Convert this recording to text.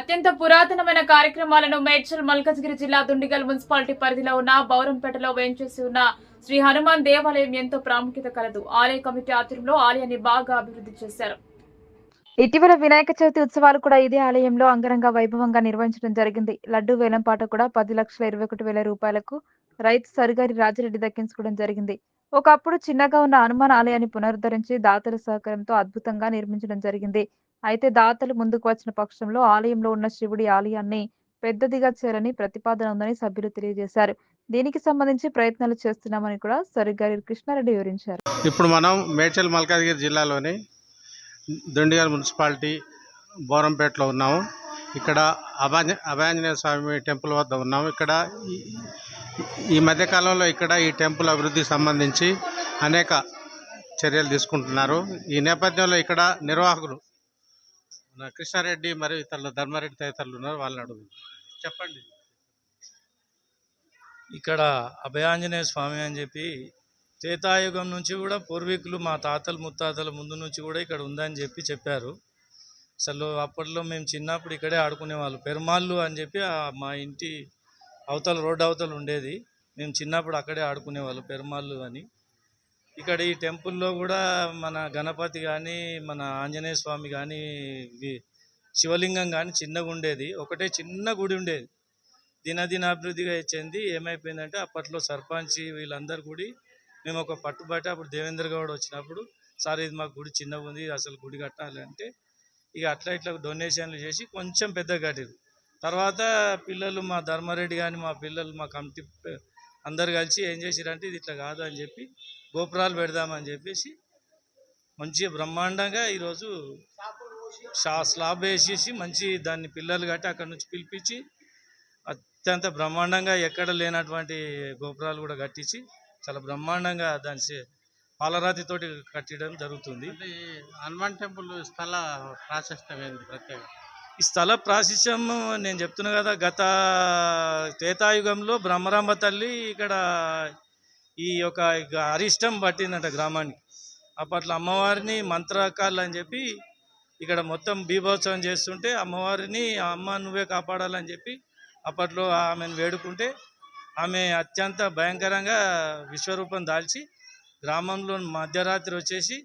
అత్యంత పురాతనమైన కార్యక్రమాలను మేడ్చల్ మల్కజ్గిరి జిల్లా దుండిగల్ మున్సిపాలిటీ పరిధిలో ఉన్న బౌరంపేటలో వేంచేసి ఉన్న శ్రీ హనుమాన్ దేవాలయం ఎంతో ప్రాముఖ్యత కలదు. ఆలయ కమిటీ ఆధ్వర్యంలో ఆలయాన్ని బాగా అభివృద్ధి చేశారు. ఇటీవల వినాయక చవితి ఉత్సవాలు కూడా ఇదే ఆలయంలో అంగరంగ వైభవంగా నిర్వహించడం జరిగింది. లడ్డు వేలం పాట కూడా పది లక్షల ఇరవై ఒకటి వేల రూపాయలకు రైతు సరిగారి రాజిరెడ్డి దక్కించుకోవడం జరిగింది. ఒకప్పుడు చిన్నగా ఉన్న హనుమాన్ ఆలయాన్ని పునరుద్ధరించి దాతల సహకారంతో అద్భుతంగా నిర్మించడం జరిగింది. అయితే దాతలు ముందుకు వచ్చిన పక్షంలో ఆలయంలో ఉన్న శివుడి ఆలయాన్ని పెద్దదిగా చేయాలని ప్రతిపాదన ఉందని సభ్యులు తెలియజేశారు. దీనికి సంబంధించి ప్రయత్నాలు చేస్తున్నామని కూడా సరిగారి కృష్ణారెడ్డి వివరించారు. ఇప్పుడు మనం మేడ్చల్ మల్కాజ్గిరి జిల్లాలోని దుండిగల్ మున్సిపాలిటీ బోరంపేటలో ఉన్నాము. ఇక్కడ అభాంజ అభయాంజనేయ స్వామి టెంపుల్ వద్ద ఉన్నాము. ఇక్కడ ఈ- మధ్యకాలంలో ఇక్కడ ఈ టెంపుల్ అభివృద్ధికి సంబంధించి అనేక చర్యలు తీసుకుంటున్నారు. ఈ నేపథ్యంలో ఇక్కడ నిర్వాహకులు కృష్ణారెడ్డి మరియు ఇతరులు ధర్మారెడ్డి తదితరులు ఉన్నారు వాళ్ళని అడుగు చెప్పండి. ఇక్కడ అభయాంజనేయ స్వామి అని చెప్పి త్రేతాయుగం నుంచి కూడా పూర్వీకులు మా తాతలు ముత్తాతల ముందు నుంచి కూడా ఇక్కడ ఉందని చెప్పి చెప్పారు. అసలు అప్పట్లో మేము చిన్నప్పుడు ఇక్కడే ఆడుకునేవాళ్ళు. పెరుమాళ్ళు అని చెప్పి మా ఇంటి అవతల రోడ్డు అవతల ఉండేది. మేము చిన్నప్పుడు అక్కడే ఆడుకునేవాళ్ళు పెరుమాళ్ళు అని. ఇక్కడ ఈ టెంపుల్లో కూడా మన గణపతి కానీ మన ఆంజనేయ స్వామి కానీ శివలింగం కానీ చిన్నగా ఉండేది. ఒకటే చిన్న గుడి ఉండేది. దినదినాభివృద్ధిగా చెంది ఏమైపోయిందంటే అప్పట్లో సర్పంచ్ వీళ్ళందరూ గుడి మేము ఒక పట్టుబట్టి అప్పుడు దేవేంద్ర గౌడ్ వచ్చినప్పుడు సార్ ఇది మాకు గుడి చిన్నగా ఉంది అసలు గుడి కట్టాలి అంటే ఇక అట్లా ఇట్లా డొనేషన్లు చేసి కొంచెం పెద్దగా కట్టారు తర్వాత పిల్లలు మా ధర్మారెడ్డి కానీ మా పిల్లలు మా కమిటీ అందరు కలిసి ఏం చేసిరంటే ఇది ఇట్లా కాదు అని చెప్పి గోపురాలు పెడదామని చెప్పేసి మంచిగా బ్రహ్మాండంగా ఈరోజు షా స్లాబ్ వేసేసి మంచి దాన్ని పిల్లలు కట్టి అక్కడ నుంచి పిలిపించి అత్యంత బ్రహ్మాండంగా ఎక్కడ లేనటువంటి గోపురాలు కూడా కట్టించి చాలా బ్రహ్మాండంగా దాని పాలరాతితోటి కట్టడం జరుగుతుంది. హనుమాన్ టెంపుల్ స్థల ప్రాశస్త్యం ఏంది ప్రత్యేక? ఈ స్థల ప్రాశస్యం నేను చెప్తున్నా కదా గత త్రేతాయుగంలో బ్రహ్మరాంబ తల్లి ఇక్కడ ఈ యొక్క అరిష్టం పట్టిందంట గ్రామానికి. అప్పట్లో అమ్మవారిని మంత్రకాళ్ళు అని చెప్పి ఇక్కడ మొత్తం బీభోత్సవం చేస్తుంటే అమ్మవారిని అమ్మ నువ్వే కాపాడాలని చెప్పి అప్పట్లో ఆమెను వేడుకుంటే ఆమె అత్యంత భయంకరంగా విశ్వరూపం దాల్చి గ్రామంలో మధ్యరాత్రి వచ్చేసి